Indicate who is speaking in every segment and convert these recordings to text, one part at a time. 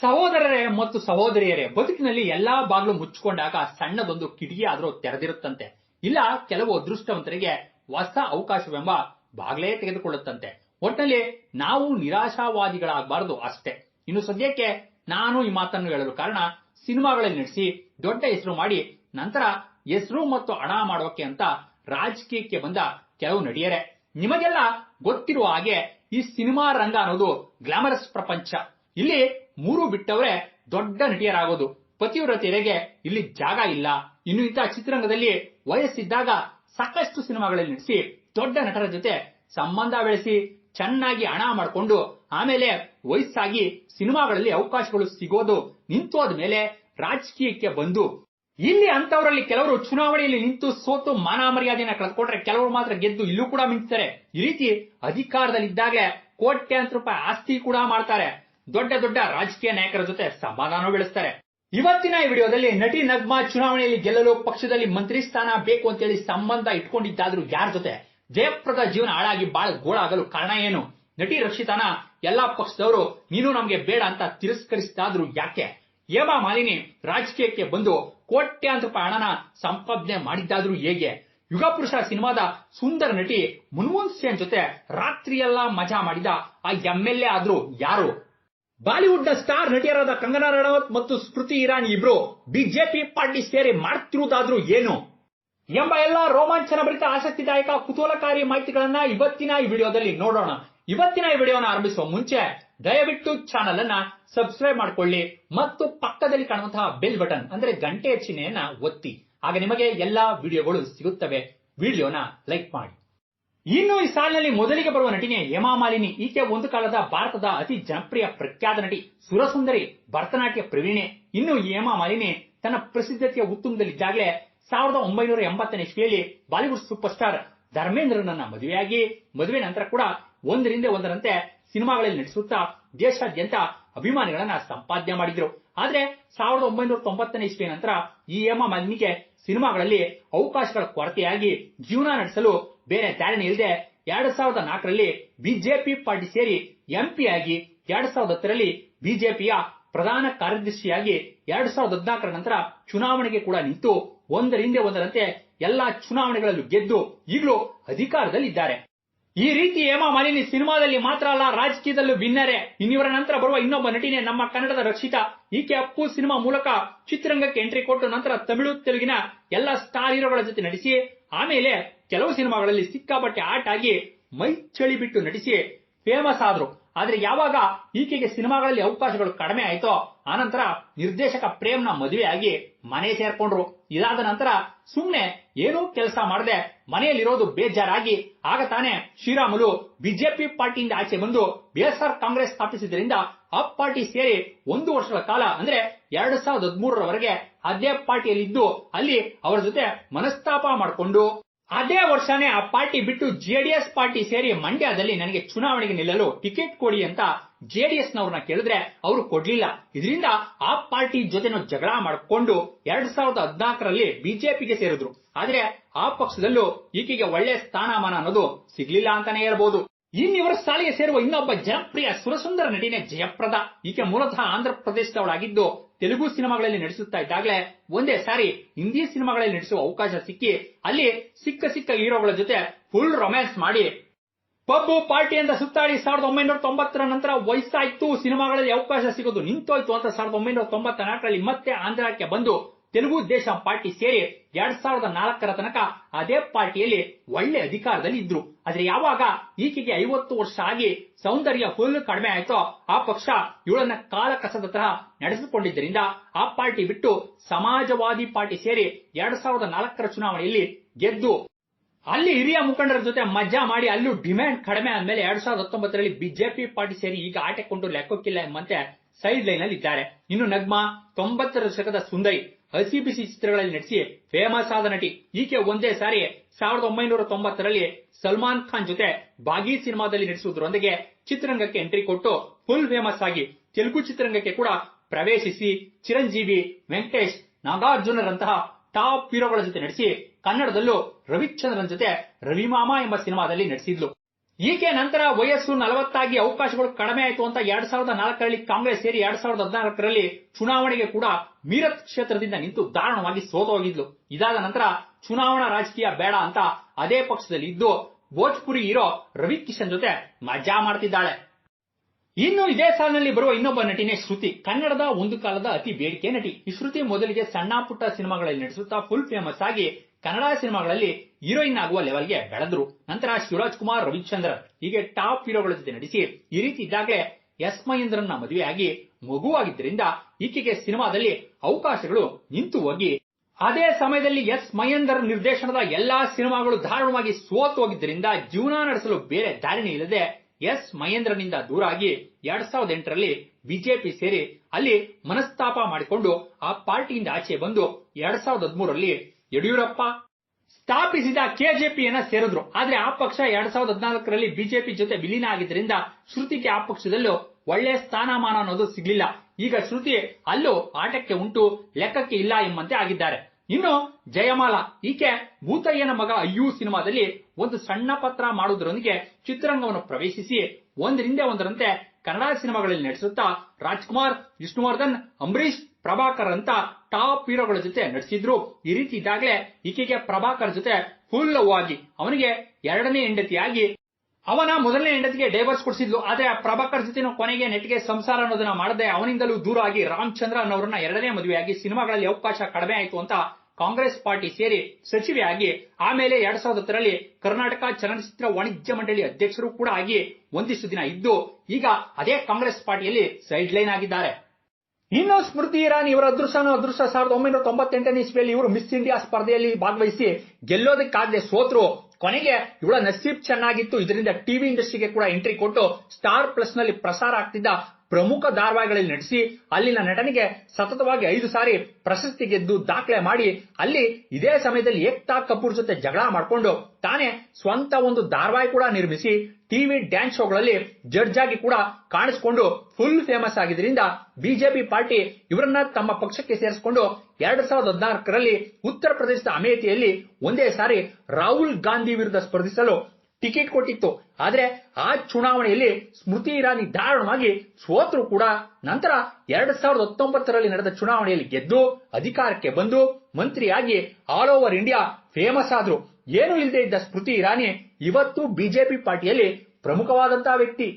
Speaker 1: ಸಹೋದರರೇ ಮತ್ತು ಸಹೋದರಿಯರೇ, ಬದುಕಿನಲ್ಲಿ ಎಲ್ಲಾ ಬಾಗಿಲು ಮುಚ್ಚಿಕೊಂಡಾಗ ಸಣ್ಣದೊಂದು ಕಿಟಕಿ ಆದರೂ ತೆರೆದಿರುತ್ತಂತೆ. ಇಲ್ಲ, ಕೆಲವು ಅದೃಷ್ಟವಂತರಿಗೆ ಹೊಸ ಅವಕಾಶವೆಂಬ ಬಾಗ್ಲೇ ತೆಗೆದುಕೊಳ್ಳುತ್ತಂತೆ. ಒಟ್ಟಿನಲ್ಲಿ ನಾವು ನಿರಾಶಾವಾದಿಗಳಾಗಬಾರದು ಅಷ್ಟೇ. ಇನ್ನು ಸದ್ಯಕ್ಕೆ ನಾನು ಈ ಮಾತನ್ನು ಹೇಳಲು ಕಾರಣ, ಸಿನಿಮಾಗಳಲ್ಲಿ ನಡೆಸಿ ದೊಡ್ಡ ಹೆಸರು ಮಾಡಿ, ನಂತರ ಹೆಸರು ಮತ್ತು ಹಣ ಮಾಡೋಕೆ ಅಂತ ರಾಜಕೀಯಕ್ಕೆ ಬಂದ ಕೆಲವು ನಟಿಯರೇ. ನಿಮಗೆಲ್ಲ ಗೊತ್ತಿರುವ ಹಾಗೆ ಈ ಸಿನಿಮಾ ರಂಗ ಅನ್ನೋದು ಗ್ಲಾಮರಸ್ ಪ್ರಪಂಚ. ಇಲ್ಲಿ ಮೂರು ಬಿಟ್ಟವರೇ ದೊಡ್ಡ ನಟಿಯರಾಗೋದು. ಪತಿವ್ರತೆಯರಿಗೆ ಇಲ್ಲಿ ಜಾಗ ಇಲ್ಲ. ಇನ್ನು ಇಂತಹ ಚಿತ್ರರಂಗದಲ್ಲಿ ವಯಸ್ಸಿದ್ದಾಗ ಸಾಕಷ್ಟು ಸಿನಿಮಾಗಳಲ್ಲಿ ನಟಿಸಿ ದೊಡ್ಡ ನಟರ ಜೊತೆ ಸಂಬಂಧ ಬೆಳೆಸಿ ಚೆನ್ನಾಗಿ ಹಣ ಮಾಡಿಕೊಂಡು ಆಮೇಲೆ ವಯಸ್ಸಾಗಿ ಸಿನಿಮಾಗಳಲ್ಲಿ ಅವಕಾಶಗಳು ಸಿಗೋದು ನಿಂತೋದ ಮೇಲೆ ರಾಜಕೀಯಕ್ಕೆ ಬಂದು ಇಲ್ಲಿ ಅಂತವರಲ್ಲಿ ಕೆಲವರು ಚುನಾವಣೆಯಲ್ಲಿ ನಿಂತು ಸೋತು ಮಾನ ಮರ್ಯಾದೆನ ಕಳೆದುಕೊಂಡ್ರೆ ಕೆಲವರು ಮಾತ್ರ ಗೆದ್ದು ಇಲ್ಲೂ ಕೂಡ ಮಿಂಚುತ್ತಾರೆ ಈ ರೀತಿ ಅಧಿಕಾರದಲ್ಲಿದ್ದಾಗಲೇ ಕೋಟ್ಯಾಂತರ ರೂಪಾಯಿ ಆಸ್ತಿ ಕೂಡ ಮಾಡ್ತಾರೆ. ದೊಡ್ಡ ದೊಡ್ಡ ರಾಜಕೀಯ ನಾಯಕರ ಜೊತೆ ಸಮಾಧಾನ ಬೆಳೆಸ್ತಾರೆ. ಇವತ್ತಿನ ಈ ವಿಡಿಯೋದಲ್ಲಿ ನಟಿ ನಗ್ಮಾ ಚುನಾವಣೆಯಲ್ಲಿ ಗೆಲ್ಲಲು ಪಕ್ಷದಲ್ಲಿ ಮಂತ್ರಿ ಸ್ಥಾನ ಬೇಕು ಅಂತೇಳಿ ಸಂಬಂಧ ಇಟ್ಕೊಂಡಿದ್ದಾದ್ರೂ ಯಾರ ಜೊತೆ? ಜಯಪ್ರದ ಜೀವನ ಹಾಳಾಗಿ ಬಾಳ ಗೋಳಾಗಲು ಕಾರಣ ಏನು? ನಟಿ ರಕ್ಷಿತಾನ, ಎಲ್ಲಾ ಪಕ್ಷದವರು ನೀನು ನಮ್ಗೆ ಬೇಡ ಅಂತ ತಿರಸ್ಕರಿಸಿದಾದ್ರೂ ಯಾಕೆ? ಹೇಮಾ ಮಾಲಿನಿ ರಾಜಕೀಯಕ್ಕೆ ಬಂದು ಕೋಟ್ಯಾಂತರ ರೂಪಾಯಿ ಹಣನ ಸಂಪಾದನೆ ಮಾಡಿದ್ದಾದ್ರೂ ಹೇಗೆ? ಯುಗಪುರುಷ ಸಿನಿಮಾದ ಸುಂದರ ನಟಿ ಮುನ್ಮೋನ್ ಸೇನ್ ಜೊತೆ ರಾತ್ರಿಯೆಲ್ಲ ಮಜಾ ಮಾಡಿದ ಆ ಎಂ ಎಲ್ ಎ ಆದ್ರೂ ಯಾರು? ಬಾಲಿವುಡ್ನ ಸ್ಟಾರ್ ನಟಿಯರಾದ ಕಂಗನಾ ರಣವತ್ ಮತ್ತು ಸ್ಮೃತಿ ಇರಾನಿ ಇಬ್ರು ಬಿಜೆಪಿ ಪಾರ್ಟಿ ಸೇರಿ ಮಾಡ್ತಿರುವುದಾದ್ರೂ ಏನು? ಎಂಬ ಎಲ್ಲ ರೋಮಾಂಚನ ಭರಿತ ಆಸಕ್ತಿದಾಯಕ ಕುತೂಹಲಕಾರಿ ಮಾಹಿತಿಗಳನ್ನ ಇವತ್ತಿನ ಈ ವಿಡಿಯೋದಲ್ಲಿ ನೋಡೋಣ. ಇವತ್ತಿನ ಈ ವಿಡಿಯೋನ ಆರಂಭಿಸುವ ಮುಂಚೆ ದಯವಿಟ್ಟು ಚಾನಲ್ ಅನ್ನ ಸಬ್ಸ್ಕ್ರೈಬ್ ಮಾಡಿಕೊಳ್ಳಿ ಮತ್ತು ಪಕ್ಕದಲ್ಲಿ ಕಾಣುವಂತಹ ಬೆಲ್ ಬಟನ್, ಅಂದ್ರೆ ಗಂಟೆಯ ಚಿಹ್ನೆಯನ್ನ ಒತ್ತಿ. ಆಗ ನಿಮಗೆ ಎಲ್ಲಾ ವಿಡಿಯೋಗಳು ಸಿಗುತ್ತವೆ. ವಿಡಿಯೋನ ಲೈಕ್ ಮಾಡಿ. ಇನ್ನು ಈ ಸಾಲಿನಲ್ಲಿ ಮೊದಲಿಗೆ ಬರುವ ನಟಿನೇ ಹೇಮಾ ಮಾಲಿನಿ ಈಕೆ ಒಂದು ಕಾಲದ ಭಾರತದ ಅತಿ ಜನಪ್ರಿಯ ಪ್ರಖ್ಯಾತ ನಟಿ ಸುರಸುಂದರಿ, ಭರತನಾಟ್ಯ ಪ್ರವೀಣೆ. ಇನ್ನು ಈ ಹೇಮಾ ಮಾಲಿನಿ ತನ್ನ ಪ್ರಸಿದ್ಧತೆಯ ಉತ್ತುಂಗದಲ್ಲಿದ್ದಾಗಲೇ ಸಾವಿರದ ಒಂಬೈನೂರ ಎಂಬತ್ತನೇ ಇಸ್ವಿಯಲ್ಲಿ ಬಾಲಿವುಡ್ ಸೂಪರ್ ಸ್ಟಾರ್ ಧರ್ಮೇಂದ್ರನನ್ನ ಮದುವೆಯಾಗಿ, ಮದುವೆ ನಂತರ ಕೂಡ ಒಂದರಿಂದ ಒಂದರಂತೆ ಸಿನಿಮಾಗಳಲ್ಲಿ ನಟಿಸುತ್ತಾ ದೇಶಾದ್ಯಂತ ಅಭಿಮಾನಿಗಳನ್ನ ಸಂಪಾದನೆ ಮಾಡಿದ್ರು. ಆದ್ರೆ ಸಾವಿರದ ಒಂಬೈನೂರ ತೊಂಬತ್ತನೇ ಇಸ್ವಿಯ ನಂತರ ಈ ಹೇಮಾ ಮಾಲಿನಿಗೆ ಸಿನಿಮಾಗಳಲ್ಲಿ ಅವಕಾಶಗಳ ಕೊರತೆಯಾಗಿ ಜೀವನ ನಡೆಸಲು ಬೇರೆ ದಾರಿನೇ ಇಲ್ಲದೆ ಎರಡ್ ಸಾವಿರದ ನಾಲ್ಕರಲ್ಲಿ ಬಿಜೆಪಿ ಪಾರ್ಟಿ ಸೇರಿ ಎಂಪಿ ಆಗಿ ಎರಡ್ ಸಾವಿರದ ಹತ್ತರಲ್ಲಿ ಬಿಜೆಪಿಯ ಪ್ರಧಾನ ಕಾರ್ಯದರ್ಶಿಯಾಗಿ ಎರಡ್ ಸಾವಿರದ ಹದಿನಾಲ್ಕರ ನಂತರ ಚುನಾವಣೆಗೆ ಕೂಡ ನಿಂತು ಒಂದರಿಂದ ಒಂದರಂತೆ ಎಲ್ಲಾ ಚುನಾವಣೆಗಳಲ್ಲೂ ಗೆದ್ದು ಈಗಲೂ ಅಧಿಕಾರದಲ್ಲಿದ್ದಾರೆ. ಈ ರೀತಿ ಹೇಮಾ ಮಾಲಿನಿ ಸಿನಿಮಾದಲ್ಲಿ ಮಾತ್ರ ಅಲ್ಲ, ರಾಜಕೀಯದಲ್ಲೂ ಭಿನ್ನರೆ ಇನ್ನಿವರ ನಂತರ ಬರುವ ಇನ್ನೊಬ್ಬ ನಟಿನೇ ನಮ್ಮ ಕನ್ನಡದ ರಕ್ಷಿತಾ. ಈಕೆ ಅಪ್ಪು ಸಿನಿಮಾ ಮೂಲಕ ಚಿತ್ರರಂಗಕ್ಕೆ ಎಂಟ್ರಿ ಕೊಟ್ಟು ನಂತರ ತಮಿಳು ತೆಲುಗಿನ ಎಲ್ಲ ಸ್ಟಾರ್ ಹೀರೋಗಳ ಜೊತೆ ನಟಿಸಿ ಆಮೇಲೆ ಕೆಲವು ಸಿನಿಮಾಗಳಲ್ಲಿ ಸಿಕ್ಕಾಪಟ್ಟೆ ಆಟ ಆಗಿ ಮೈ ಚಳಿ ಬಿಟ್ಟು ನಟಿಸಿ ಫೇಮಸ್ ಆದ್ರು. ಆದ್ರೆ ಯಾವಾಗ ಈಕೆಗೆ ಸಿನಿಮಾಗಳಲ್ಲಿ ಅವಕಾಶಗಳು ಕಡಿಮೆ ಆಯ್ತೋ ಆನಂತರ ನಿರ್ದೇಶಕ ಪ್ರೇಮ್ನ ಆಗಿ ಮನೆ ಸೇರ್ಕೊಂಡ್ರು. ಇದಾದ ನಂತರ ಸುಮ್ನೆ ಏನೂ ಕೆಲಸ ಮಾಡದೆ, ಮನೆಯಲ್ಲಿರೋದು ಬೇಜಾರಾಗಿ, ಆಗ ತಾನೇ ಶ್ರೀರಾಮುಲು ಬಿಜೆಪಿ ಪಾರ್ಟಿಯಿಂದ ಆಚೆ ಬಂದು ಬಿಎಸ್ಆರ್ ಕಾಂಗ್ರೆಸ್ ಸ್ಥಾಪಿಸಿದ್ರಿಂದ ಆ ಪಾರ್ಟಿ ಸೇರಿ ಒಂದು ವರ್ಷಗಳ ಕಾಲ, ಅಂದ್ರೆ ಎರಡ್ ಸಾವಿರದ ಹದಿಮೂರರವರೆಗೆ ಅದೇ ಪಾರ್ಟಿಯಲ್ಲಿದ್ದು, ಅಲ್ಲಿ ಅವರ ಜೊತೆ ಮನಸ್ತಾಪ ಮಾಡಿಕೊಂಡು, ಅದೇ ವರ್ಷನೇ ಆ ಪಾರ್ಟಿ ಬಿಟ್ಟು ಜೆಡಿಎಸ್ ಪಾರ್ಟಿ ಸೇರಿ ಮಂಡ್ಯದಲ್ಲಿ ನನಗೆ ಚುನಾವಣೆಗೆ ನಿಲ್ಲಲು ಟಿಕೆಟ್ ಕೊಡಿ ಅಂತ ಜೆಡಿಎಸ್ ನವ್ರನ್ನ ಕೇಳಿದ್ರೆ ಅವರು ಕೊಡ್ಲಿಲ್ಲ. ಇದರಿಂದ ಆ ಪಾರ್ಟಿ ಜೊತೆನೂ ಜಗಳ ಮಾಡಿಕೊಂಡು ಎರಡ್ ಸಾವಿರದ ಹದಿನಾಲ್ಕರಲ್ಲಿ ಬಿಜೆಪಿಗೆ ಸೇರಿದ್ರು. ಆದ್ರೆ ಆ ಪಕ್ಷದಲ್ಲೂ ಈಕೆಗೆ ಒಳ್ಳೆ ಸ್ಥಾನಮಾನ ಅನ್ನೋದು ಸಿಗ್ಲಿಲ್ಲ ಅಂತಾನೆ ಹೇಳ್ಬೋದು. ಇನ್ನಿವರ ಸಾಲಿಗೆ ಸೇರುವ ಇನ್ನೊಬ್ಬ ಜನಪ್ರಿಯ ಸುರಸುಂದರ ನಟಿನೇ ಜಯಪ್ರದ. ಈಕೆ ಮೂಲತಃ ಆಂಧ್ರ ಪ್ರದೇಶದವಳಾಗಿದ್ದು ತೆಲುಗು ಸಿನಿಮಾಗಳಲ್ಲಿ ನಟಿಸುತ್ತಾ ಇದ್ದಾಗಲೇ ಒಂದೇ ಸಾರಿ ಹಿಂದಿ ಸಿನಿಮಾಗಳಲ್ಲಿ ನಟಿಸುವ ಅವಕಾಶ ಸಿಕ್ಕಿ, ಅಲ್ಲಿ ಸಿಕ್ಕ ಸಿಕ್ಕ ಹೀರೋಗಳ ಜೊತೆ ಫುಲ್ ರೊಮ್ಯಾನ್ಸ್ ಮಾಡಿ. ಪಬ್ಬು ಪಾರ್ಟಿ ಅಂತ ಸುತ್ತಾಡಿ ಸಾವಿರದ ಒಂಬೈನೂರ ತೊಂಬತ್ತರ ನಂತರ ವಯಸ್ಸಾಯ್ತು, ಸಿನಿಮಾಗಳಲ್ಲಿ ಅವಕಾಶ ಸಿಗೋದು ನಿಂತೋಯ್ತು ಅಂತ ಸಾವಿರದ ಒಂಬೈನೂರ ತೊಂಬತ್ತ ನಾಲ್ಕರಲ್ಲಿ ಮತ್ತೆ ಆಂಧ್ರಕ್ಕೆ ಬಂದು ತೆಲುಗು ದೇಶಂ ಪಾರ್ಟಿ ಸೇರಿ ಎರಡ್ ಸಾವಿರದ ನಾಲ್ಕರ ತನಕ ಅದೇ ಪಾರ್ಟಿಯಲ್ಲಿ ಒಳ್ಳೆ ಅಧಿಕಾರದಲ್ಲಿ ಇದ್ರು. ಆದ್ರೆ ಯಾವಾಗ ಈಕೆಗೆ ಐವತ್ತು ವರ್ಷ ಆಗಿ ಸೌಂದರ್ಯ ಫುಲ್ ಕಡಿಮೆ ಆಯ್ತೋ ಆ ಪಕ್ಷ ಇವಳನ್ನ ಕಾಲ ಕಸದ ತರ ನಡೆಸಿಕೊಂಡಿದ್ದರಿಂದ ಆ ಪಾರ್ಟಿ ಬಿಟ್ಟು ಸಮಾಜವಾದಿ ಪಾರ್ಟಿ ಸೇರಿ ಎರಡ್ ಸಾವಿರದ ನಾಲ್ಕರ ಚುನಾವಣೆಯಲ್ಲಿ ಗೆದ್ದು ಅಲ್ಲಿ ಹಿರಿಯ ಮುಖಂಡರ ಜೊತೆ ಮಜಾ ಮಾಡಿ ಅಲ್ಲೂ ಡಿಮ್ಯಾಂಡ್ ಕಡಿಮೆ ಆದ್ಮೇಲೆ ಎರಡ್ ಸಾವಿರದ ಹತ್ತೊಂಬತ್ತರಲ್ಲಿ ಬಿಜೆಪಿ ಪಾರ್ಟಿ ಸೇರಿ ಈಗ ಆಟಕೊಂಡು ಲೆಕ್ಕಕ್ಕಿಲ್ಲ ಎಂಬಂತೆ ಸೈಡ್ ಲೈನ್ ಅಲ್ಲಿ ಇದ್ದಾರೆ. ಇನ್ನು ನಗ್ಮಾ ತೊಂಬತ್ತರ ದಶಕದ ಸುಂದರಿ ಹಸಿ ಬಿಸಿ ಚಿತ್ರಗಳಲ್ಲಿ ನಟಿಸಿ ಫೇಮಸ್ ಆದ ನಟಿ ಈಕೆ ಒಂದೇ ಸಾರಿ ಸಾವಿರದ ಒಂಬೈನೂರ ತೊಂಬತ್ತರಲ್ಲಿ ಸಲ್ಮಾನ್ ಖಾನ್ ಜೊತೆ ಬಾಗಿ ಸಿನಿಮಾದಲ್ಲಿ ನಟಿಸುವುದರೊಂದಿಗೆ ಚಿತ್ರರಂಗಕ್ಕೆ ಎಂಟ್ರಿ ಕೊಟ್ಟು ಫುಲ್ ಫೇಮಸ್ ಆಗಿ ತೆಲುಗು ಚಿತ್ರರಂಗಕ್ಕೆ ಕೂಡ ಪ್ರವೇಶಿಸಿ ಚಿರಂಜೀವಿ, ವೆಂಕಟೇಶ್, ನಾಗಾರ್ಜುನರಂತಹ ಟಾಪ್ ಹೀರೋಗಳ ಜೊತೆ ನಟಿಸಿ ಕನ್ನಡದಲ್ಲೂ ರವಿಚಂದ್ರನ್ ಜೊತೆ ರವಿಮಾಮಾ ಎಂಬ ಸಿನಿಮಾದಲ್ಲಿ ನಟಿಸಿದ್ಲು. ಈಕೆ ನಂತರ ವಯಸ್ಸು ನಲವತ್ತಾಗಿ ಅವಕಾಶಗಳು ಕಡಿಮೆ ಆಯಿತು ಅಂತ ಎರಡ್ ಸಾವಿರದ ನಾಲ್ಕರಲ್ಲಿ ಕಾಂಗ್ರೆಸ್ ಸೇರಿ ಎರಡ್ ಸಾವಿರದ ಹದಿನಾಲ್ಕರಲ್ಲಿ ಚುನಾವಣೆಗೆ ಕೂಡ ಮೀರತ್ ಕ್ಷೇತ್ರದಿಂದ ನಿಂತು ದಾರುಣವಾಗಿ ಸೋತೋಗಿದ್ಲು. ಇದಾದ ನಂತರ ಚುನಾವಣಾ ರಾಜಕೀಯ ಬೇಡ ಅಂತ ಅದೇ ಪಕ್ಷದಲ್ಲಿ ಇದ್ದು ಭೋಜ್ಪುರಿ ಇರೋ ರವಿ ಕಿಶನ್ ಜೊತೆ ಮಜಾ ಮಾಡ್ತಿದ್ದಾಳೆ. ಇನ್ನು ಇದೇ ಸಾಲಿನಲ್ಲಿ ಬರುವ ಇನ್ನೊಬ್ಬ ನಟಿನೇ ಶ್ರುತಿ. ಕನ್ನಡದ ಒಂದು ಕಾಲದ ಅತಿ ಬೇಡಿಕೆ ನಟಿ. ಈ ಶ್ರುತಿ ಮೊದಲಿಗೆ ಸಣ್ಣ ಪುಟ್ಟ ಸಿನಿಮಾಗಳಲ್ಲಿ ನಟಿಸುತ್ತಾ ಫುಲ್ ಫೇಮಸ್ ಆಗಿ ಕನ್ನಡ ಸಿನಿಮಾಗಳಲ್ಲಿ ಹೀರೋಯಿನ್ ಆಗುವ ಲೆವೆಲ್ಗೆ ಬೆಳೆದ್ರು. ನಂತರ ಶಿವರಾಜ್ ಕುಮಾರ್ ರವಿಚಂದ್ರ ಹೀಗೆ ಟಾಪ್ ಹೀರೋಗಳ ಜೊತೆ ನಟಿಸಿ ಈ ರೀತಿ ಇದ್ದಾಗಲೇ ಎಸ್ ಮಹೇಂದ್ರನ್ನ ಮದುವೆಯಾಗಿ ಮಗುವಾಗಿದ್ದರಿಂದ ಈಕೆಗೆ ಸಿನಿಮಾದಲ್ಲಿ ಅವಕಾಶಗಳು ನಿಂತು ಹೋಗಿ. ಅದೇ ಸಮಯದಲ್ಲಿ ಎಸ್ ಮಹೇಂದರ್ ನಿರ್ದೇಶನದ ಎಲ್ಲಾ ಸಿನಿಮಾಗಳು ದಾರುಣವಾಗಿ ಸೋತು ಹೋಗಿದ್ದರಿಂದ ಜೀವನ ನಡೆಸಲು ಬೇರೆ ದಾರಿನೇ ಇಲ್ಲದೆ ಎಸ್ ಮಹೇಂದ್ರನಿಂದ ದೂರಾಗಿ ಎರಡ್ ಸಾವಿರದ ಎಂಟರಲ್ಲಿ ಬಿಜೆಪಿ ಸೇರಿ ಅಲ್ಲಿ ಮನಸ್ತಾಪ ಮಾಡಿಕೊಂಡು ಆ ಪಾರ್ಟಿಯಿಂದ ಆಚೆ ಬಂದು ಎರಡ್ ಸಾವಿರದ ಹದಿಮೂರರಲ್ಲಿ ಯಡಿಯೂರಪ್ಪ ಸ್ಥಾಪಿಸಿದ ಕೆಜೆಪಿಯನ್ನ ಸೇರಿದ್ರು. ಆದ್ರೆ ಆ ಪಕ್ಷ ಎರಡ್ ಸಾವಿರದ ಹದಿನಾಲ್ಕರಲ್ಲಿ ಬಿಜೆಪಿ ಜೊತೆ ವಿಲೀನ ಆಗಿದ್ದರಿಂದ ಶ್ರುತಿಗೆ ಆ ಪಕ್ಷದಲ್ಲೂ ಒಳ್ಳೆ ಸ್ಥಾನಮಾನ ಅನ್ನೋದು ಸಿಗ್ಲಿಲ್ಲ. ಈಗ ಶ್ರುತಿ ಅಲ್ಲೂ ಆಟಕ್ಕೆ ಉಂಟು, ಲೆಕ್ಕಕ್ಕೆ ಇಲ್ಲ ಎಂಬಂತೆ ಆಗಿದ್ದಾರೆ. ಇನ್ನು ಜಯಮಾಲ. ಈಕೆ ಭೂತಯ್ಯನ ಮಗ ಅಯ್ಯು ಸಿನಿಮಾದಲ್ಲಿ ಒಂದು ಸಣ್ಣ ಪತ್ರ ಮಾಡುವುದರೊಂದಿಗೆ ಚಿತ್ರರಂಗವನ್ನು ಪ್ರವೇಶಿಸಿ ಒಂದರಿಂದ ಒಂದರಂತೆ ಕನ್ನಡ ಸಿನಿಮಾಗಳಲ್ಲಿ ನಟಿಸುತ್ತಾ ರಾಜ್ಕುಮಾರ್, ವಿಷ್ಣುವರ್ಧನ್ ಅಂಬರೀಶ್ ಪ್ರಭಾಕರ್ ಅಂತ ಟಾಪ್ ಹೀರೋಗಳ ಜೊತೆ ನಟಿಸಿದ್ರು. ಈ ರೀತಿ ಇದ್ದಾಗಲೇ ಈಕೆಗೆ ಪ್ರಭಾಕರ್ ಜೊತೆ ಫುಲ್ ಲವ್ ಆಗಿ ಅವನಿಗೆ ಎರಡನೇ ಹೆಂಡತಿಯಾಗಿ ಅವನ ಮೊದಲನೇ ಹೆಂಡತಿಗೆ ಡೈವರ್ಸ್ ಕೊಡಿಸಿದ್ಲು. ಆದ್ರೆ ಪ್ರಭಾಕರ್ ಜೊತೆ ಕೊನೆಗೆ ನೆಟ್ಗೆ ಸಂಸಾರ ಅನ್ನೋದನ್ನ ಮಾಡದೆ ಅವನಿಂದಲೂ ದೂರ ಆಗಿ ರಾಮಚಂದ್ರ ಅನ್ನೋರನ್ನ ಎರಡನೇ ಮದುವೆಯಾಗಿ ಸಿನಿಮಾಗಳಲ್ಲಿ ಅವಕಾಶ ಕಡಿಮೆ ಆಯಿತು ಅಂತ ಕಾಂಗ್ರೆಸ್ ಪಾರ್ಟಿ ಸೇರಿ ಸಚಿವೆಯಾಗಿ ಆಮೇಲೆ ಎರಡ್ ಸಾವಿರದ ಹತ್ತರಲ್ಲಿ ಕರ್ನಾಟಕ ಚಲನಚಿತ್ರ ವಾಣಿಜ್ಯ ಮಂಡಳಿ ಅಧ್ಯಕ್ಷರು ಕೂಡ ಆಗಿ ಒಂದಿಷ್ಟು ದಿನ ಇದ್ದು, ಈಗ ಅದೇ ಕಾಂಗ್ರೆಸ್ ಪಾರ್ಟಿಯಲ್ಲಿ ಸೈಡ್ ಲೈನ್ ಆಗಿದ್ದಾರೆ. ಇನ್ನು ಸ್ಮೃತಿ ಇರಾನಿ ಇವರ ಅದೃಷ್ಟನೋ ಅದೃಷ್ಟ ಸಾವಿರದ ಒಂಬೈನೂರ ತೊಂಬತ್ತೆಂಟನೇ ಇಸ್ವಿಯಲ್ಲಿ ಇವರು ಮಿಸ್ ಇಂಡಿಯಾ ಸ್ಪರ್ಧೆಯಲ್ಲಿ ಭಾಗವಹಿಸಿ ಗೆಲ್ಲೋದಕ್ಕಾಗದೆ ಸೋತ್ರು. ಕೊನೆಗೆ ಇವಳ ನಸೀಬ್ ಚೆನ್ನಾಗಿತ್ತು. ಇದರಿಂದ ಟಿವಿ ಇಂಡಸ್ಟ್ರಿಗೆ ಕೂಡ ಎಂಟ್ರಿ ಕೊಟ್ಟು ಸ್ಟಾರ್ ಪ್ಲಸ್ನಲ್ಲಿ ಪ್ರಸಾರ ಆಗ್ತಿದ್ದ ಪ್ರಮುಖ ಧಾರಾವಾಹಿಗಳಲ್ಲಿ ನಟಿಸಿ ಅಲ್ಲಿನ ನಟನೆಗೆ ಸತತವಾಗಿ ಐದು ಸಾರಿ ಪ್ರಶಸ್ತಿ ಗೆದ್ದು ದಾಖಲೆ ಮಾಡಿ ಅಲ್ಲಿ ಇದೇ ಸಮಯದಲ್ಲಿ ಏಕ್ತಾ ಕಪೂರ್ ಜೊತೆ ಜಗಳ ಮಾಡಿಕೊಂಡು ತಾನೇ ಸ್ವಂತ ಒಂದು ಧಾರಾವಾಹಿ ಕೂಡ ನಿರ್ಮಿಸಿ ಟಿವಿ ಡ್ಯಾನ್ಸ್ ಶೋಗಳಲ್ಲಿ ಜಡ್ಜ್ ಆಗಿ ಕೂಡ ಕಾಣಿಸಿಕೊಂಡು ಫುಲ್ ಫೇಮಸ್ ಆಗಿದ್ದರಿಂದ ಬಿಜೆಪಿ ಪಾರ್ಟಿ ಇವರನ್ನ ತಮ್ಮ ಪಕ್ಷಕ್ಕೆ ಸೇರಿಸಿಕೊಂಡು ಎರಡ್ ಸಾವಿರದ ಹದಿನಾಲ್ಕರಲ್ಲಿ ಉತ್ತರ ಪ್ರದೇಶದ ಅಮೇಥಿಯಲ್ಲಿ ಒಂದೇ ಸಾರಿ ರಾಹುಲ್ ಗಾಂಧಿ ವಿರುದ್ಧ ಸ್ಪರ್ಧಿಸಲು ಟಿಕೆಟ್ ಕೊಟ್ಟಿತ್ತು. ಆದ್ರೆ ಆ ಚುನಾವಣೆಯಲ್ಲಿ ಸ್ಮೃತಿ ಇರಾನಿ ದಾರುಣವಾಗಿ ಸೋತರು ಕೂಡ ನಂತರ ಎರಡ್ ಸಾವಿರದ ಹತ್ತೊಂಬತ್ತರಲ್ಲಿ ನಡೆದ ಚುನಾವಣೆಯಲ್ಲಿ ಗೆದ್ದು ಅಧಿಕಾರಕ್ಕೆ ಬಂದು ಮಂತ್ರಿಯಾಗಿ ಆಲ್ ಓವರ್ ಇಂಡಿಯಾ ಫೇಮಸ್ ಆದ್ರು. ಏನು ಇಲ್ಲದೆ ಇದ್ದ ಸ್ಮೃತಿ ಇರಾನಿ ಇವತ್ತು ಬಿಜೆಪಿ ಪಾರ್ಟಿಯಲ್ಲಿ ಪ್ರಮುಖವಾದಂತಹ ವ್ಯಕ್ತಿ.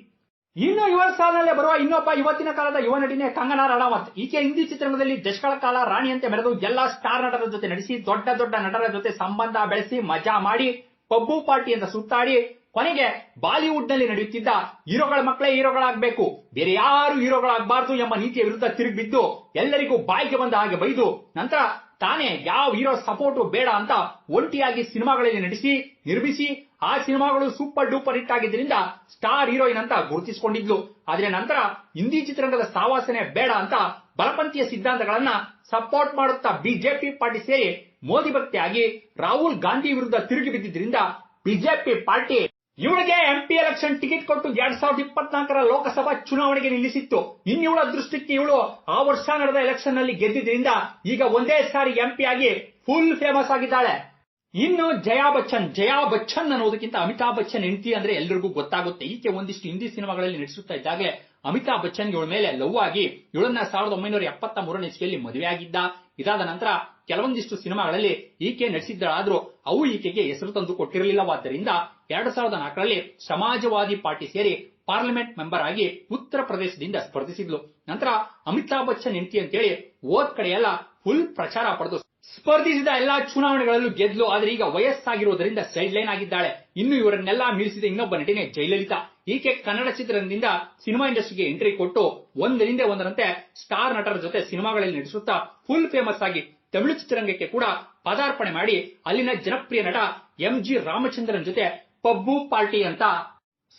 Speaker 1: ಇನ್ನು ಇವರ ಸಾಲಿನಲ್ಲೇ ಬರುವ ಇನ್ನೊಬ್ಬ ಇವತ್ತಿನ ಕಾಲದ ಯುವ ನಟಿನೇ ಕಂಗನಾ ರಣಾವತ್. ಈಕೆ ಹಿಂದಿ ಚಿತ್ರರಂಗದಲ್ಲಿ ದಶಕಗಳ ಕಾಲ ರಾಣಿಯಂತೆ ಮೆರೆದು ಎಲ್ಲಾ ಸ್ಟಾರ್ ನಟರ ಜೊತೆ ನಡೆಸಿ ದೊಡ್ಡ ದೊಡ್ಡ ನಟರ ಜೊತೆ ಸಂಬಂಧ ಬೆಳೆಸಿ ಮಜಾ ಮಾಡಿ ಪಬ್ಬು ಪಾರ್ಟಿ ಸುತ್ತಾಡಿ ಕೊನೆಗೆ ಬಾಲಿವುಡ್ನಲ್ಲಿ ನಡೆಯುತ್ತಿದ್ದ ಹೀರೋಗಳ ಮಕ್ಕಳೇ ಹೀರೋಗಳಾಗಬೇಕು, ಬೇರೆ ಯಾರು ಹೀರೋಗಳಾಗಬಾರದು ಎಂಬ ನೀತಿಯ ವಿರುದ್ಧ ತಿರುಗಿಬಿದ್ದು ಎಲ್ಲರಿಗೂ ಬಾಯಿಗೆ ಬಂದ ಹಾಗೆ ಬೈದು ನಂತರ ತಾನೇ ಯಾವ ಹೀರೋ ಸಪೋರ್ಟ್ ಬೇಡ ಅಂತ ಒಂಟಿಯಾಗಿ ಸಿನಿಮಾಗಳಲ್ಲಿ ನಟಿಸಿ, ನಿರ್ಮಿಸಿ, ಆ ಸಿನಿಮಾಗಳು ಸೂಪರ್ ಡೂಪರ್ ಹಿಟ್ ಆಗಿದ್ದರಿಂದ ಸ್ಟಾರ್ ಹೀರೋಯಿನ್ ಅಂತ ಗುರುತಿಸಿಕೊಂಡಿದ್ಲು. ಆದ್ರೆ ನಂತರ ಹಿಂದಿ ಚಿತ್ರರಂಗದ ಸಾವಾಸನೆ ಬೇಡ ಅಂತ ಬಲಪಂಥೀಯ ಸಿದ್ಧಾಂತಗಳನ್ನ ಸಪೋರ್ಟ್ ಮಾಡುತ್ತಾ ಬಿಜೆಪಿ ಪಾರ್ಟಿ ಸೇರಿ ಮೋದಿ ಭಕ್ತಿಯಾಗಿ ರಾಹುಲ್ ಗಾಂಧಿ ವಿರುದ್ಧ ತಿರುಗಿ ಬಿದ್ದಿದ್ರಿಂದ ಬಿಜೆಪಿ ಪಾರ್ಟಿ ಇವಳಿಗೆ ಎಂಪಿ ಎಲೆಕ್ಷನ್ ಟಿಕೆಟ್ ಕೊಟ್ಟು ಎರಡ್ ಸಾವಿರದ ಇಪ್ಪತ್ನಾಲ್ಕರ ಲೋಕಸಭಾ ಚುನಾವಣೆಗೆ ನಿಲ್ಲಿಸಿತ್ತು. ಇನ್ನಿವಳ ಅದೃಷ್ಟಕ್ಕೆ ಇವಳು ಆ ವರ್ಷ ನಡೆದ ಎಲೆಕ್ಷನ್ನಲ್ಲಿ ಗೆದ್ದಿದ್ರಿಂದ ಈಗ ಒಂದೇ ಸಾರಿ ಎಂಪಿ ಆಗಿ ಫುಲ್ ಫೇಮಸ್ ಆಗಿದ್ದಾಳೆ. ಇನ್ನು ಜಯಾ ಬಚ್ಚನ್ ಜಯಾ ಬಚ್ಚನ್ ಅನ್ನೋದಕ್ಕಿಂತ ಅಮಿತಾಬ್ ಬಚ್ಚನ್ ಹೆಂಡತಿ ಅಂದ್ರೆ ಎಲ್ರಿಗೂ ಗೊತ್ತಾಗುತ್ತೆ. ಈಕೆ ಒಂದಿಷ್ಟು ಹಿಂದಿ ಸಿನಿಮಾಗಳಲ್ಲಿ ನಡೆಸುತ್ತಾ ಇದ್ದಾಗಲೇ ಅಮಿತಾಬ್ ಬಚ್ಚನ್ ಇವಳ ಮೇಲೆ ಲವ್ ಆಗಿ ಇವಳನ್ನ ಸಾವಿರದ ಒಂಬೈನೂರ ಎಪ್ಪತ್ತ ಮೂರನೇ ಇಸ್ವಿಯಲ್ಲಿ ಮದುವೆಯಾಗಿದ್ದ ಇದಾದ ನಂತರ ಕೆಲವೊಂದಿಷ್ಟು ಸಿನಿಮಾಗಳಲ್ಲಿ ಈಕೆ ನಟಿಸಿದ್ದಳಾದ್ರೂ ಅವು ಈಕೆಗೆ ಹೆಸರು ತಂದು ಕೊಟ್ಟಿರಲಿಲ್ಲವಾದ್ದರಿಂದ ಎರಡ್ ಸಾವಿರದ ನಾಲ್ಕರಲ್ಲಿ ಸಮಾಜವಾದಿ ಪಾರ್ಟಿ ಸೇರಿ ಪಾರ್ಲಿಮೆಂಟ್ ಮೆಂಬರ್ ಆಗಿ ಉತ್ತರ ಪ್ರದೇಶದಿಂದ ಸ್ಪರ್ಧಿಸಿದ್ಲು. ನಂತರ ಅಮಿತಾಬ್ ಬಚ್ಚನ್ ಹೆಂಡತಿ ಅಂತೇಳಿ ಓದ್ ಕಡೆ ಎಲ್ಲ ಫುಲ್ ಪ್ರಚಾರ ಪಡೆದು ಸ್ಪರ್ಧಿಸಿದ ಎಲ್ಲಾ ಚುನಾವಣೆಗಳಲ್ಲೂ ಗೆದ್ಲು, ಆದರೆ ಈಗ ವಯಸ್ಸಾಗಿರುವುದರಿಂದ ಸೈಡ್ ಲೈನ್ ಆಗಿದ್ದಾಳೆ. ಇನ್ನು ಇವರನ್ನೆಲ್ಲ ಮೀರಿಸಿದ ಇನ್ನೊಬ್ಬ ನಟಿನೇ ಜಯಲಲಿತಾ. ಈಕೆ ಕನ್ನಡ ಚಿತ್ರದಿಂದ ಸಿನಿಮಾ ಇಂಡಸ್ಟ್ರಿಗೆ ಎಂಟ್ರಿ ಕೊಟ್ಟು ಒಂದರಿಂದ ಒಂದರಂತೆ ಸ್ಟಾರ್ ನಟರ ಜೊತೆ ಸಿನಿಮಾಗಳಲ್ಲಿ ನಟಿಸುತ್ತಾ ಫುಲ್ ಫೇಮಸ್ ಆಗಿ ತಮಿಳು ಚಿತ್ರರಂಗಕ್ಕೆ ಕೂಡ ಪದಾರ್ಪಣೆ ಮಾಡಿ ಅಲ್ಲಿನ ಜನಪ್ರಿಯ ನಟ ಎಂ ಜಿ ರಾಮಚಂದ್ರನ್ ಜೊತೆ ಪಬ್ಬು ಪಾರ್ಟಿ ಅಂತ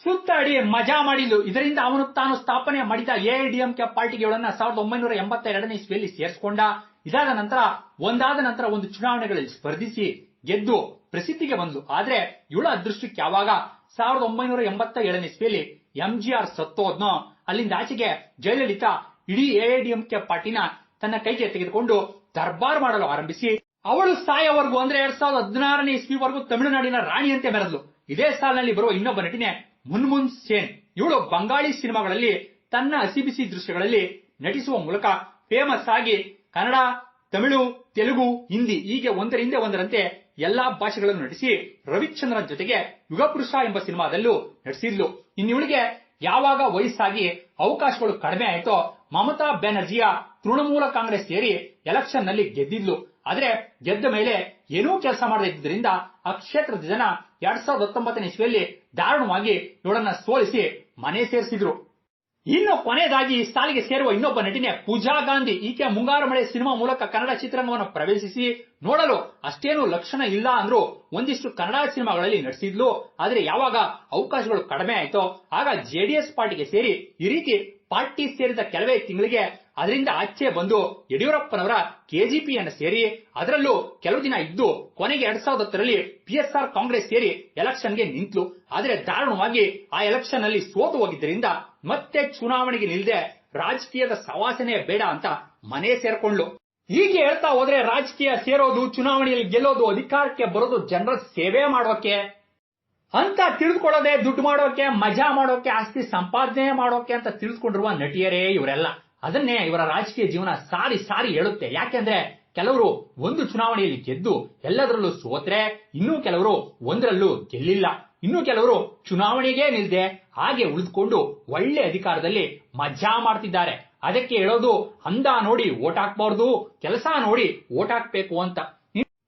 Speaker 1: ಸುತ್ತಾಡಿ ಮಜಾ ಮಾಡಿದ್ಲು. ಇದರಿಂದ ಅವನು ತಾನು ಸ್ಥಾಪನೆ ಮಾಡಿದ ಎಐಡಿಎಂಕೆ ಪಾರ್ಟಿಗೆ ಇವಳನ್ನ ಸಾವಿರದ ಒಂಬೈನೂರ ಎಂಬತ್ತೆರಡನೇ ಇಸ್ವಿಯಲ್ಲಿ ಸೇರಿಸಿಕೊಂಡ. ಇದಾದ ನಂತರ, ಒಂದಾದ ನಂತರ ಒಂದು ಚುನಾವಣೆಗಳಲ್ಲಿ ಸ್ಪರ್ಧಿಸಿ ಗೆದ್ದು ಪ್ರಸಿದ್ಧಿಗೆ ಬಂದ್ಲು. ಆದ್ರೆ ಇವಳ ಅದೃಷ್ಟಕ್ಕೆ ಯಾವಾಗ? ಸಾವಿರದ ಒಂಬೈನೂರ ಎಂಬತ್ತ ಏಳನೇ ಇಸ್ವಿಯಲ್ಲಿ ಎಂಜಿಆರ್ ಸತ್ತೋದ್ನೋ. ಅಲ್ಲಿಂದ ಆಚೆಗೆ ಜಯಲಲಿತಾ ಇಡೀ ಎಐಡಿಎಂಕೆ ಪಾರ್ಟಿನ ತನ್ನ ಕೈಗೆ ತೆಗೆದುಕೊಂಡು ದರ್ಬಾರ್ ಮಾಡಲು ಆರಂಭಿಸಿ. ಅವಳು ಸಾಯವರೆಗೂ ಅಂದ್ರೆ ಎರಡ್ ಸಾವಿರದ ಹದಿನಾರನೇ ಇಸ್ವಿವರೆಗೂ ತಮಿಳುನಾಡಿನ ರಾಣಿಯಂತೆ ಮೆರೆದ್ಲು. ಇದೇ ಸಾಲಿನಲ್ಲಿ ಬರುವ ಇನ್ನೊಬ್ಬ ನಟಿನೇ ಮುನ್ಮುನ್ ಸೇನ್ ಇವಳು ಬಂಗಾಳಿ ಸಿನಿಮಾಗಳಲ್ಲಿ ತನ್ನ ಹಸಿಬಿಸಿ ದೃಶ್ಯಗಳಲ್ಲಿ ನಟಿಸುವ ಮೂಲಕ ಫೇಮಸ್ ಆಗಿ ಕನ್ನಡ, ತಮಿಳು, ತೆಲುಗು, ಹಿಂದಿ ಹೀಗೆ ಒಂದರಿಂದ ಒಂದರಂತೆ ಎಲ್ಲಾ ಭಾಷೆಗಳನ್ನು ನಟಿಸಿ ರವಿಚಂದ್ರನ್ ಜೊತೆಗೆ ಯುಗಪುರುಷ ಎಂಬ ಸಿನಿಮಾದಲ್ಲೂ ನಟಿಸಿದ್ಲು. ಇನ್ನಿವಳಿಗೆ ಯಾವಾಗ ವಯಸ್ಸಾಗಿ ಅವಕಾಶಗಳು ಕಡಿಮೆ ಆಯಿತೋ ಮಮತಾ ಬ್ಯಾನರ್ಜಿಯ ತೃಣಮೂಲ ಕಾಂಗ್ರೆಸ್ ಸೇರಿ ಎಲೆಕ್ಷನ್ನಲ್ಲಿ ಗೆದ್ದಿದ್ಲು. ಆದರೆ ಗೆದ್ದ ಮೇಲೆ ಏನೂ ಕೆಲಸ ಮಾಡದೇ ಇದ್ದುದರಿಂದ ಆ ಕ್ಷೇತ್ರದ ಜನ ಎರಡ್ ಸಾವಿರದ ಹತ್ತೊಂಬತ್ತನೇ ಇಸ್ವಿಯಲ್ಲಿ ದಾರುಣವಾಗಿ ಇವಳನ್ನ ಸೋಲಿಸಿ ಮನೆ ಸೇರಿಸಿದ್ರು. ಇನ್ನು ಕೊನೆಯದಾಗಿ ಈ ಸಾಲಿಗೆ ಸೇರುವ ಇನ್ನೊಬ್ಬ ನಟಿನೆ ಪೂಜಾ ಗಾಂಧಿ. ಈಕೆ ಮುಂಗಾರು ಮಳೆ ಸಿನಿಮಾ ಮೂಲಕ ಕನ್ನಡ ಚಿತ್ರರಂಗವನ್ನು ಪ್ರವೇಶಿಸಿ ನೋಡಲು ಅಷ್ಟೇನು ಲಕ್ಷಣ ಇಲ್ಲ ಅಂದ್ರೂ ಒಂದಿಷ್ಟು ಕನ್ನಡ ಸಿನಿಮಾಗಳಲ್ಲಿ ನಟಿಸಿದ್ಲು. ಆದ್ರೆ ಯಾವಾಗ ಅವಕಾಶಗಳು ಕಡಿಮೆ ಆಯ್ತೋ, ಆಗ ಜೆಡಿಎಸ್ ಪಾರ್ಟಿಗೆ ಸೇರಿ ಈ ರೀತಿ ಪಾರ್ಟಿ ಸೇರಿದ ಕೆಲವೇ ತಿಂಗಳಿಗೆ ಅದರಿಂದ ಆಚೆ ಬಂದು ಯಡಿಯೂರಪ್ಪನವರ ಕೆಜಿಪಿಯನ್ನು ಸೇರಿ ಅದರಲ್ಲೂ ಕೆಲವು ದಿನ ಇದ್ದು ಕೊನೆಗೆ ಎರಡ್ ಸಾವಿರದ ಹತ್ತರಲ್ಲಿ ಪಿಎಸ್ಆರ್ ಕಾಂಗ್ರೆಸ್ ಸೇರಿ ಎಲೆಕ್ಷನ್ಗೆ ನಿಂತ್ಲು. ಆದರೆ ದಾರುಣವಾಗಿ ಆ ಎಲೆಕ್ಷನ್ನಲ್ಲಿ ಸೋತು ಹೋಗಿದ್ದರಿಂದ ಮತ್ತೆ ಚುನಾವಣೆಗೆ ನಿಲ್ಲದೆ ರಾಜಕೀಯದ ಸವಾಸನೆ ಬೇಡ ಅಂತ ಮನೆ ಸೇರ್ಕೊಂಡ್ಲು. ಹೀಗೆ ಹೇಳ್ತಾ ಹೋದ್ರೆ ರಾಜಕೀಯ ಸೇರೋದು, ಚುನಾವಣೆಯಲ್ಲಿ ಗೆಲ್ಲೋದು, ಅಧಿಕಾರಕ್ಕೆ ಬರೋದು ಜನರ ಸೇವೆ ಮಾಡೋಕೆ? ಅಂತ ತಿಳಿದುಕೊಳ್ಳೋದೆ ದುಡ್ಡು ಮಾಡೋಕೆ, ಮಜಾ ಮಾಡೋಕೆ, ಆಸ್ತಿ ಸಂಪಾದನೆ ಮಾಡೋಕೆ ಅಂತ ತಿಳಿದುಕೊಂಡಿರುವ ನಟಿಯರೇ ಇವರೆಲ್ಲ. ಅದನ್ನೇ ಇವರ ರಾಜಕೀಯ ಜೀವನ ಸಾರಿ ಸಾರಿ ಹೇಳುತ್ತೆ. ಯಾಕೆಂದ್ರೆ ಕೆಲವರು ಒಂದು ಚುನಾವಣೆಯಲ್ಲಿ ಗೆದ್ದು ಎಲ್ಲದರಲ್ಲೂ ಸೋತ್ರೆ, ಇನ್ನೂ ಕೆಲವರು ಒಂದರಲ್ಲೂ ಗೆಲ್ಲಿಲ್ಲ. ಇನ್ನು ಕೆಲವರು ಚುನಾವಣೆಗೆ ನಿಲ್ದೆ ಹಾಗೆ ಉಳಿದುಕೊಂಡು ಒಳ್ಳೆ ಅಧಿಕಾರದಲ್ಲಿ ಮಜಾ ಮಾಡ್ತಿದ್ದಾರೆ. ಅದಕ್ಕೆ ಹೇಳೋದು ಅಂದ ನೋಡಿ ಓಟ್ ಹಾಕ್ಬಾರ್ದು, ಕೆಲಸ ನೋಡಿ ಓಟ್ ಹಾಕ್ಬೇಕು ಅಂತ.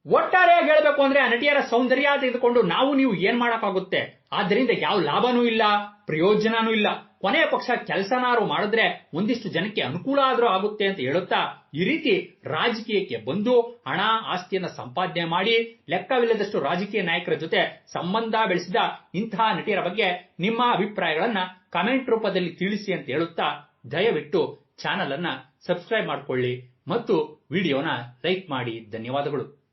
Speaker 1: ಒಟ್ಟಾರೆಯಾಗಿ ಹೇಳಬೇಕು ಅಂದ್ರೆ ನಟಿಯರ ಸೌಂದರ್ಯ ತೆಗೆದುಕೊಂಡು ನಾವು ನೀವು ಏನ್ ಮಾಡಕ್ಕಾಗುತ್ತೆ? ಆದ್ರಿಂದ ಯಾವ ಲಾಭನೂ ಇಲ್ಲ, ಪ್ರಯೋಜನನೂ ಇಲ್ಲ. ಕೊನೆಯ ಪಕ್ಷ ಕೆಲಸನಾರು ಮಾಡಿದ್ರೆ ಒಂದಿಷ್ಟು ಜನಕ್ಕೆ ಅನುಕೂಲ ಆದರೂ ಆಗುತ್ತೆ ಅಂತ ಹೇಳುತ್ತಾ ಈ ರೀತಿ ರಾಜಕೀಯಕ್ಕೆ ಬಂದು ಹಣ, ಆಸ್ತಿಯನ್ನ ಸಂಪಾದನೆ ಮಾಡಿ, ಲೆಕ್ಕವಿಲ್ಲದಷ್ಟು ರಾಜಕೀಯ ನಾಯಕರ ಜೊತೆ ಸಂಬಂಧ ಬೆಳೆಸಿದ ಇಂತಹ ನಟಿಯರ ಬಗ್ಗೆ ನಿಮ್ಮ ಅಭಿಪ್ರಾಯಗಳನ್ನ ಕಮೆಂಟ್ ರೂಪದಲ್ಲಿ ತಿಳಿಸಿ ಅಂತ ಹೇಳುತ್ತಾ ದಯವಿಟ್ಟು ಚಾನಲ್ ಅನ್ನ ಸಬ್ಸ್ಕ್ರೈಬ್ ಮಾಡಿಕೊಳ್ಳಿ ಮತ್ತು ವಿಡಿಯೋನ ಲೈಕ್ ಮಾಡಿ. ಧನ್ಯವಾದಗಳು.